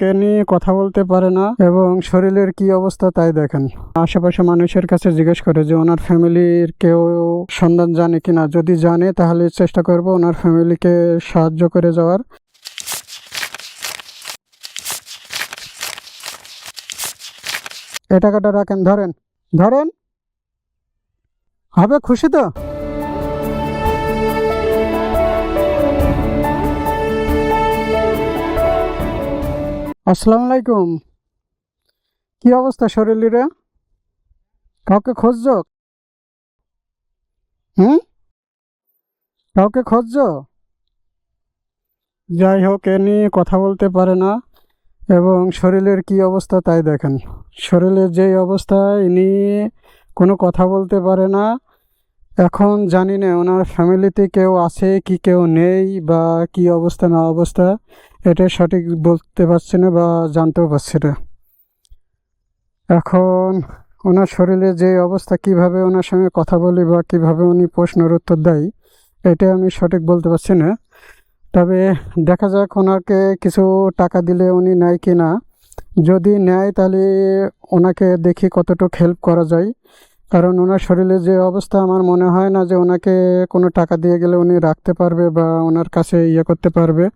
হোক নিয়ে কথা বলতে পারে না এবং শরীরের কি অবস্থা তাই দেখেন। আশেপাশে মানুষের কাছে জিজ্ঞেস করে যে, ওনার ফ্যামিলির কেউ সন্ধান জানে কিনা? যদি জানে, তাহলে চেষ্টা করব ওনার ফ্যামিলিকে সাহায্য করে যাওয়ার। এ টাকাটা রাখেন, ধরেন ধরেন। হবে খুশি তো? আসসালামু আলাইকুম। কি অবস্থা শরীরে কাউকে খুঁজছ? হুম? কাউকে খুঁজছ? যাই হোক, এ নিয়ে কথা বলতে পারে না এবং শরীরের কি অবস্থা তাই দেখেন। শরীরের যেই অবস্থা ইনি কোনো কথা বলতে পারে না। এখন জানি না, ওনার ফ্যামিলিতে কেউ আছে কি কেউ নেই বা কি অবস্থা, না অবস্থা। এটা সঠিক বলতে পারছি না বা জানতেও পারছি না। এখন ওনার শরীরে যে অবস্থা, কীভাবে ওনার সঙ্গে কথা বলি বা কীভাবে উনি প্রশ্নের উত্তর দেয়, এটা আমি সঠিক বলতে পারছি না। তবে দেখা যাক ওনাকে কিছু টাকা দিলে উনি নেয় কি না। যদি নেয় তাহলে ওনাকে দেখি কতটুকু হেল্প করা যায়। কারণ ওনার শরীরে যে অবস্থা, আমার মনে হয় না যে ওনাকে কোনো টাকা দিয়ে গেলে উনি রাখতে পারবে বা ওনার কাছে ইয়ে করতে পারবে।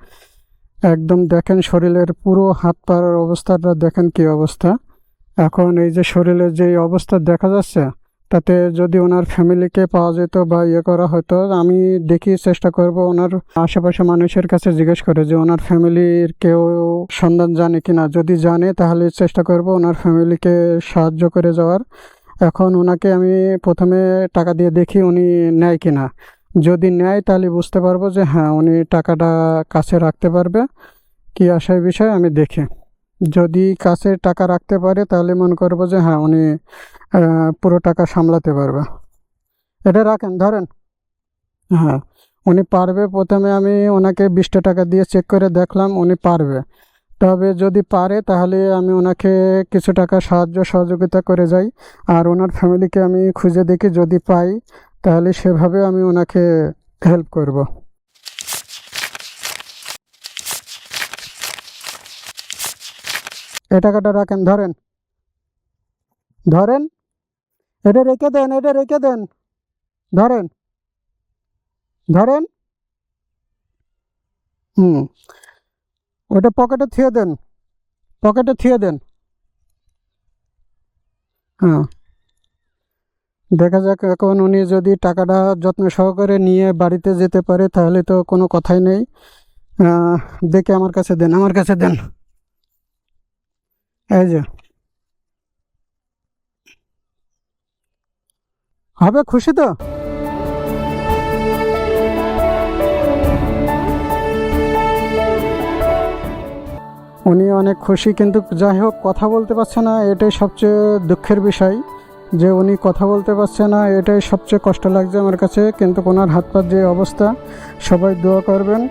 একদম দেখেন শরীরের পুরো হাত পার অবস্থাটা দেখেন কি অবস্থা। এখন এই যে শরীরের যে অবস্থা দেখা যাচ্ছে, তাতে যদি ওনার ফ্যামিলিকে পাওয়া যেত বা ইয়ে করা হতো, আমি দেখি চেষ্টা করব ওনার আশেপাশে মানুষের কাছে জিজ্ঞেস করে যে ওনার ফ্যামিলির কেউ সন্ধান জানে কিনা। যদি জানে, তাহলে চেষ্টা করব ওনার ফ্যামিলিকে সাহায্য করে যাওয়ার। এখন ওনাকে আমি প্রথমে টাকা দিয়ে দেখি উনি নেয় কিনা। যদি নেয় তাহলে বুঝতে পারব যে হ্যাঁ উনি টাকাটা কাছে রাখতে পারবে। কি আসার বিষয় আমি দেখি। যদি কাছে টাকা রাখতে পারে তাহলে মনে করব যে হ্যাঁ উনি পুরো টাকা সামলাতে পারবে। এটা রাখেন, ধরেন। হ্যাঁ উনি পারবে, প্রথমে আমি ওনাকে বিশটা টাকা দিয়ে চেক করে দেখলাম উনি পারবে। তবে যদি পারে তাহলে আমি ওনাকে কিছু টাকা সাহায্য সহযোগিতা করে যাই। আর ওনার ফ্যামিলিকে আমি খুঁজে দেখি, যদি পাই তাহলে সেভাবে আমি ওনাকে হেল্প করব। এ টাকাটা রাখেন, ধরেন। ধরেন। এটা রেখে দেন, এটা রেখে দেন। ধরেন। ধরেন। হুম। ওটা পকেটে থিয়ে দেন। পকেটে থিয়ে দেন। হ্যাঁ। দেখা যাক, এখন উনি যদি টাকাটা যত্ন সহকারে নিয়ে বাড়িতে যেতে পারে, তাহলে তো কোনো কথাই নেই। দেখে আমার কাছে দেন, আমার কাছে দেন। এই যে। হবে খুশি তো? উনি অনেক খুশি, কিন্তু যাই হোক, কথা বলতে পারছে না, এটাই সবচেয়ে দুঃখের বিষয়। যে উনি কথা বলতে পারছে না, এটাই সবচেয়ে কষ্ট লাগছে আমার কাছে। কিন্তু ওনার হাত পা যে অবস্থা, সবাই দোয়া করবেন।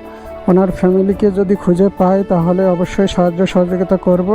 ওনার ফ্যামিলিকে যদি খুঁজে পাই, তাহলে অবশ্যই সাহায্য সহযোগিতা করব।